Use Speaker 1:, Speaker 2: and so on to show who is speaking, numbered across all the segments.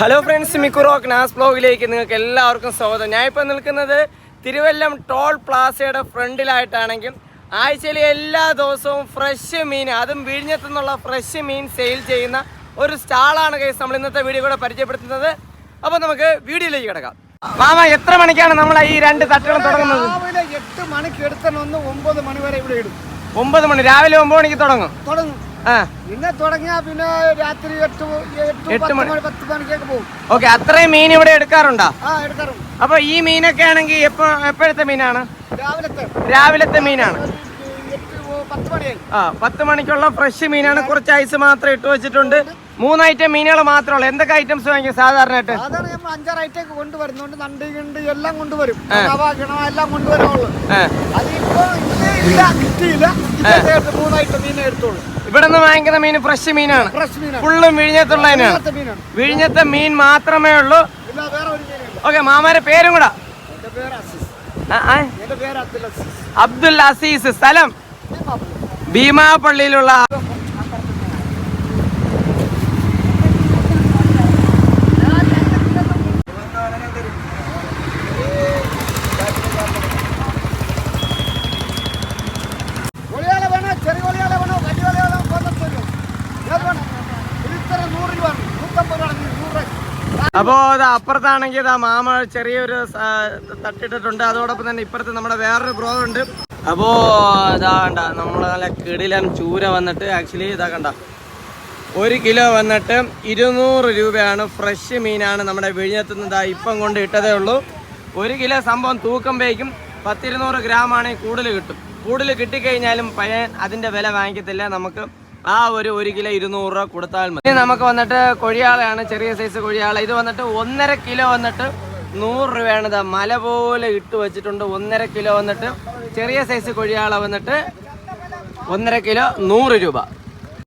Speaker 1: Hello friends മിക്കുറോ ക്നാസ് ബ്ലോഗിലേക്ക് നിങ്ങൾക്ക് എല്ലാവർക്കും സ്വാഗതം. ഞാൻ ഇപ്പോൾ നിൽക്കുന്നത് തിരുവല്ലം ടോൾ പ്ലാസയുടെ ഫ്രണ്ടിലായിട്ടാണെങ്കിൽ ആഴ്ചയിൽ എല്ലാ ദിവസവും ഫ്രഷ് മീൻ അതും വിഴിഞ്ഞത്തു നിന്നുള്ള ഫ്രഷ് മീൻ സെയിൽ ചെയ്യുന്ന ഒരു സ്റ്റാളാണ് കേസ് നമ്മൾ ഇന്നത്തെ വീഡിയോ കൂടെ പരിചയപ്പെടുത്തുന്നത്. അപ്പോൾ നമുക്ക് വീഡിയോയിലേക്ക് കിടക്കാം. മാമ എത്ര മണിക്കാണ് നമ്മൾ ഈ രണ്ട് തട്ടുകളും തുടങ്ങുന്നത്?
Speaker 2: രാവിലെ എട്ട് മണിക്ക് എടുത്തൊന്ന് ഒമ്പത് മണി വരെ ഇവിടെ ഇടും.
Speaker 1: ഒമ്പത് മണി രാവിലെ ഒമ്പത് മണിക്ക് തുടങ്ങും?
Speaker 2: തുടങ്ങും.
Speaker 1: ആ.
Speaker 2: പിന്നെ തുടങ്ങിയാ പിന്നെ രാത്രി എട്ട് എട്ട് പത്ത്
Speaker 1: മണി.
Speaker 2: പത്ത് മണിക്കൊക്കെ പോകും.
Speaker 1: ഓക്കെ അത്രയും മീൻ ഇവിടെ എടുക്കാറുണ്ടോ?
Speaker 2: ആ എടുക്കാറും
Speaker 1: അപ്പോൾ ഈ മീനൊക്കെ ആണെങ്കിൽ എപ്പോ എപ്പോഴത്തെ മീനാണ്?
Speaker 2: രാവിലത്തെ.
Speaker 1: രാവിലത്തെ മീനാണ്.
Speaker 2: പത്ത് മണിയായി.
Speaker 1: ആ പത്ത് മണിക്കുള്ള ഫ്രഷ് മീനാണ്. കുറച്ച് ഐസ് മാത്രം ഇട്ട് വെച്ചിട്ടുണ്ട്. മൂന്ന് ഐറ്റം മീനുകൾ മാത്രമേ ഉള്ളൂ. എന്തൊക്കെ ഐറ്റംസ് വാങ്ങിക്കും സാധാരണയായിട്ട്?
Speaker 2: സാധാരണ നമ്മൾ അഞ്ചാറ് ഐറ്റം കൊണ്ടുവരുന്നുണ്ട്. നണ്ട് കിണ്ട് എല്ലാം കൊണ്ടുവരും. കിണവ എല്ലാം
Speaker 1: കൊണ്ടുവരാനുള്ളൂ.
Speaker 2: അതിപ്പോ ഇല്ല കിട്ടിയില്ല. മൂന്ന് ഐറ്റം മീനെ എടുത്തോളൂ
Speaker 1: ഇവിടെ നിന്ന് വാങ്ങിക്കുന്ന മീൻ ഫ്രഷ് മീനാണ്. ഫുള്ളും വിഴിഞ്ഞത്തുള്ളതിനാണ് വിഴിഞ്ഞത്തെ മീൻ മാത്രമേ ഉള്ളൂ. ഓക്കെ മാമാരെ പേരും കൂടാ.
Speaker 2: അബ്ദുൽ അസീസ്.
Speaker 1: സ്ഥലം ഭീമാപള്ളിയിലുള്ള
Speaker 2: ഒളിയാല വേണോ ചെറിയ ഒളിയാല വേണോ വലിയ ഒളിയാല കൊല്ലത്തൊരു ഏത് വേണം ഇത് ഇത്ര നൂറ് രൂപ നൂറ്റമ്പത് രൂപ നൂറ് രൂപ
Speaker 1: അപ്പോ അത് അപ്പുറത്താണെങ്കിൽ ഇതാ മാമ ചെറിയൊരു തട്ടിട്ടിട്ടുണ്ട്. അതോടൊപ്പം തന്നെ ഇപ്പുറത്ത് നമ്മുടെ വേറൊരു ബ്രോ ഉണ്ട്. അപ്പോ ഇതാ കണ്ട നമ്മളെ നല്ല കിടിലൻ ചൂര വന്നിട്ട് ആക്ച്വലി ഇതാ കണ്ട ഒരു കിലോ വന്നിട്ട് ഇരുന്നൂറ് രൂപയാണ് ഫ്രഷ് മീനാണ് നമ്മുടെ വിഴിഞ്ഞത്ത് നിന്ന് ഇപ്പം കൊണ്ട് ഇട്ടതേ ഉള്ളൂ. ഒരു കിലോ സംഭവം തൂക്കുമ്പോഴേക്കും പത്തിരുന്നൂറ് ഗ്രാം ആണെങ്കിൽ കൂടുതൽ കിട്ടും. കൂടുതൽ കിട്ടിക്കഴിഞ്ഞാലും പഴയ അതിന്റെ വില വാങ്ങിക്കത്തില്ല. നമുക്ക് ആ ഒരു ഒരു കിലോ ഇരുന്നൂറ് രൂപ കൊടുത്താൽ മതി. നമുക്ക് വന്നിട്ട് കൊഴിയാളയാണ് ചെറിയ സൈസ് കൊഴിയാള. ഇത് വന്നിട്ട് ഒന്നര കിലോ വന്നിട്ട് നൂറ് രൂപയാണ്. ഇതാ മല പോലെ ഇട്ട് വെച്ചിട്ടുണ്ട് ഒന്നര കിലോ വന്നിട്ട്. ചെറിയ സൈസ് കൊഴിയാള വന്നിട്ട് ഒന്നര കിലോ നൂറ് രൂപ.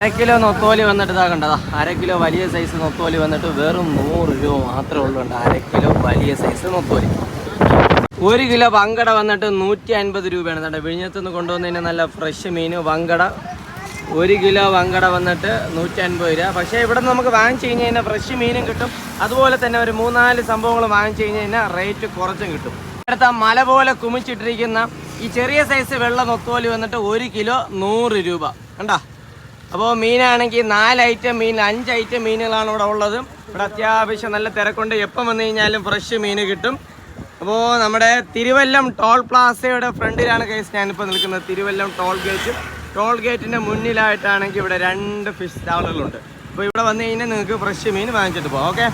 Speaker 1: അര കിലോ നൊത്തോലി വന്നിട്ട് ഇതാ കണ്ടതാ അര കിലോ വലിയ സൈസ് നൊത്തോലി വന്നിട്ട് വെറും നൂറ് രൂപ മാത്രമേ ഉള്ളൂ അര കിലോ വലിയ സൈസ് നൊത്തോലി. ഒരു കിലോ വങ്കട വന്നിട്ട് നൂറ്റി അൻപത് രൂപയാണ്. കേട്ടോ വിഴിഞ്ഞത്ത് നിന്ന് കൊണ്ടുവന്നതിന് നല്ല ഫ്രഷ് മീൻ വങ്കട. ഒരു കിലോ വങ്കട വന്നിട്ട് നൂറ്റി അൻപത് രൂപ. പക്ഷേ ഇവിടെ നമുക്ക് വാങ്ങിച്ചു കഴിഞ്ഞ് കഴിഞ്ഞാൽ ഫ്രഷ് മീനും കിട്ടും. അതുപോലെ തന്നെ ഒരു മൂന്നാൽ സംഭവങ്ങൾ വാങ്ങിച്ചു കഴിഞ്ഞ് കഴിഞ്ഞാൽ റേറ്റ് കുറച്ചും കിട്ടും. അടുത്ത മല പോലെ കുമിച്ചിട്ടിരിക്കുന്ന ഈ ചെറിയ സൈസ് വെള്ള നൊത്തോലി വന്നിട്ട് ഒരു കിലോ നൂറ് രൂപ. കണ്ടാ? അപ്പോൾ മീനാണെങ്കിൽ നാല് ഐറ്റം മീൻ അഞ്ച് ഐറ്റം മീനുകളാണ് ഇവിടെ ഉള്ളത്. ഇവിടെ അത്യാവശ്യം നല്ല തിരക്കുണ്ട്. എപ്പം വന്നു കഴിഞ്ഞാലും ഫ്രഷ് മീൻ കിട്ടും. അപ്പോൾ നമ്മുടെ തിരുവല്ലം ടോൾ പ്ലാസയുടെ ഫ്രണ്ടിലാണ് കേസ് ഞാനിപ്പോൾ നിൽക്കുന്നത്. Thiruvallam toll gate. ടോൾ ഗേറ്റിന്റെ മുന്നിലായിട്ടാണെങ്കിൽ ഇവിടെ രണ്ട് ഫിഷ് സ്റ്റാളുകളുണ്ട് അപ്പോൾ ഇവിടെ വന്നു കഴിഞ്ഞാൽ നിങ്ങൾക്ക് ഫ്രഷ് മീൻ വാങ്ങിച്ചിട്ട് പോകാം ഓക്കെ